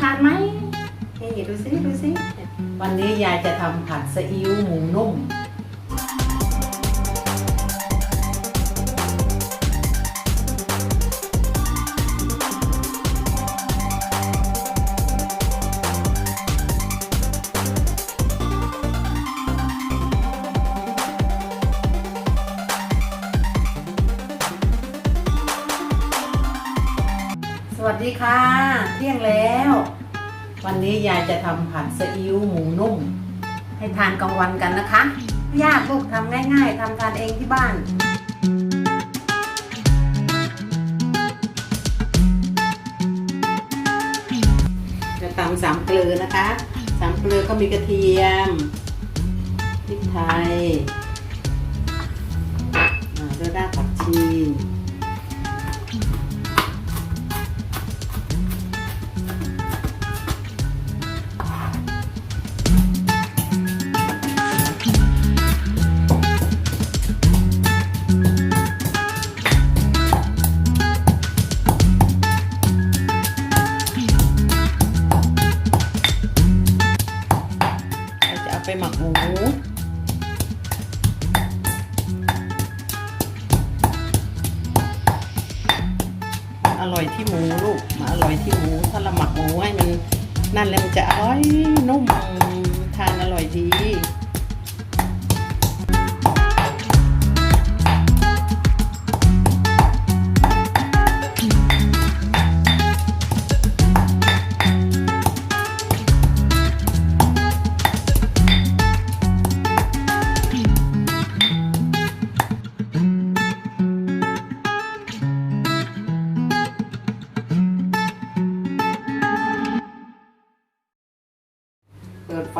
ทานไหมนี่ดูสิดูสิวันนี้ยายจะทำผัดซีอิ๊วหมูนุ่ม ค่ะเที่ยงแล้ว วันนี้ยายจะทำผัดซีอิ๊วหมูนุ่ม ให้ทานกลางวันกันนะคะ ยากลูกทำง่ายๆทำทานเองที่บ้านจะตำสามเกลือนะคะสามเกลือก็มีกระเทียมพริกไทยอ่าด้วรากผักชี ที่หมูถ้าเราหมักหมูให้มันนั่นแล้วมันจะอร่อยนุ่มทานอร่อยดี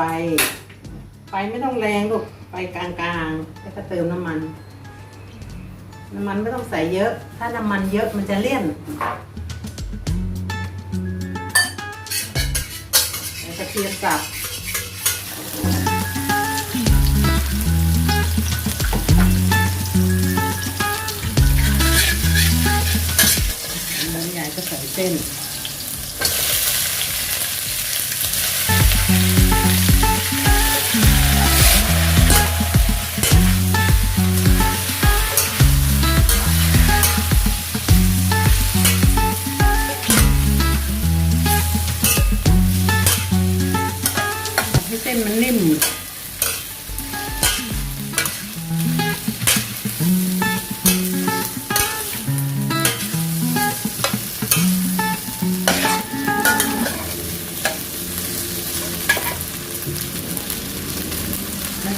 ไฟ ไฟไม่ต้องแรงลูกไฟกลางๆแล้วก็เติมน้ำมัน น้ำมันไม่ต้องใส่เยอะ ถ้าน้ำมันเยอะมันจะเลี่ยนแล้วกระเทียมสับน้ำยายก็ใส่เส้น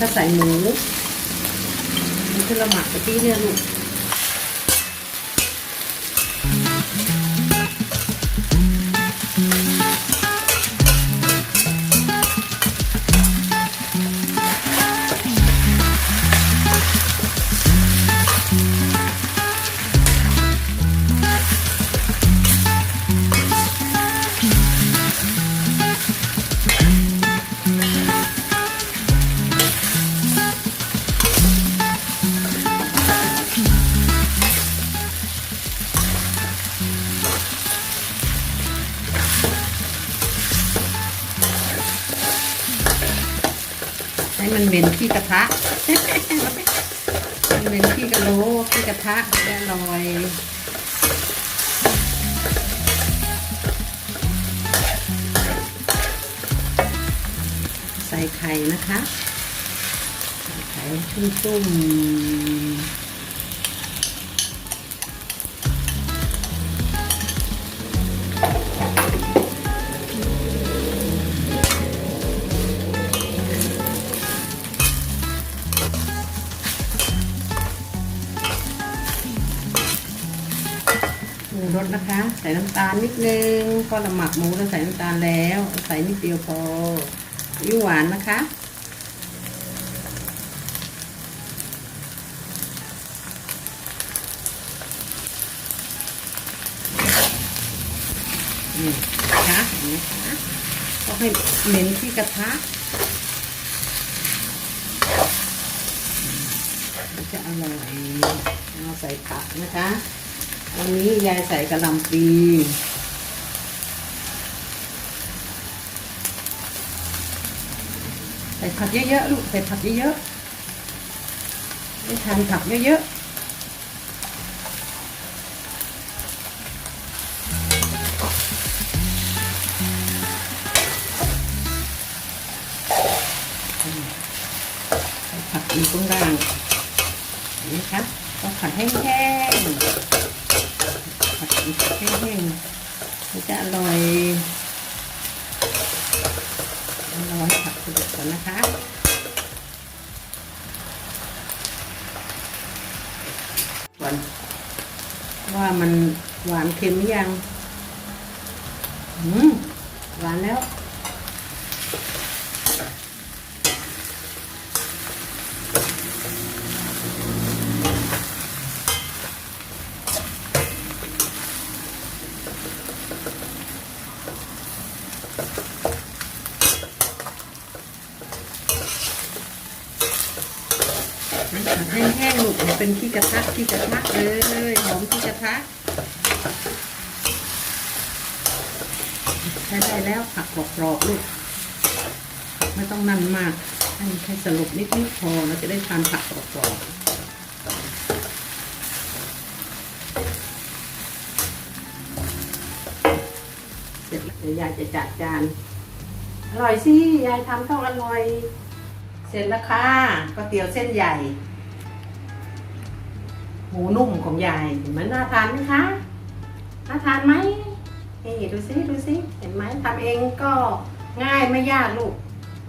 ก็ใส่หมูมันคือเราหมักตะกี้เนี่ยลูก มันเหม็นที่กระทะ มันเหม็นที่กระโหลกที่กระทะจะได้อร่อยใส่ไข่นะคะ ใส่ไข่ชุ่มๆ สนะคะ ใส่น้ำตาลนิดนึงพอเราหมักหมูเราใส่น้ำตาลแล้ว ใส่นิดเดียวพอยิ่หวานนะคะนี่นะคะเนไหมคะก็ให้เน้นที่กระทะจะอร่อยเอาใส่ผักนะคะ วันนี้ยายใส่กระลำปีใส่ผักเยอะๆลูกใส่ผักเยอะๆได้ทานผักเยอะๆผักอยู่ตรงกลานี่ครับต้องผัดให้แห้ง แห้งมันจะอร่อยรอให้ผักสุกก่อนนะคะก่อนว่ามันหวานเค็มหรือยัง อืม หวานแล้ว แห้งๆลูกอย่าเป็นขี้กระทะขี้กระทะเลยหอมขี้กระทะใช้ได้แล้วผักกรอบๆลูกไม่ต้องนั่นมากให้แค่สลบนิดๆพอเราจะได้ทานผักกรอบๆ ดี๋ยวยายจะจัดจาน อร่อยสิ ยายทำต้องอร่อย เสร็จแล้วค่ะก๋วยเตี๋ยวเส้นใหญ่ หมูนุ่มของยายเห็นไหมน่าทานไหมคะน่าทานไหมนี่ดูซิดูซิเห็นไหมทำเองก็ง่ายไม่ยากลูก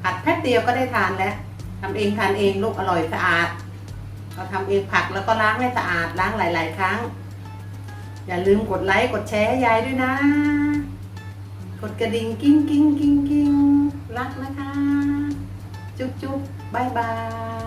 ผัดแป๊บเดียวก็ได้ทานแล้วทำเองทานเองลูกอร่อยสะอาดเราทำเองผักแล้วก็ล้างให้สะอาดล้างหลาย ๆ ครั้ง อย่าลืมกดไลค์กดแชร์ยายด้วยนะ กดกระดิ่งกิ้งกิ้งกิ้งกิ้งรักนะคะ จุ๊บจุ๊บบายบาย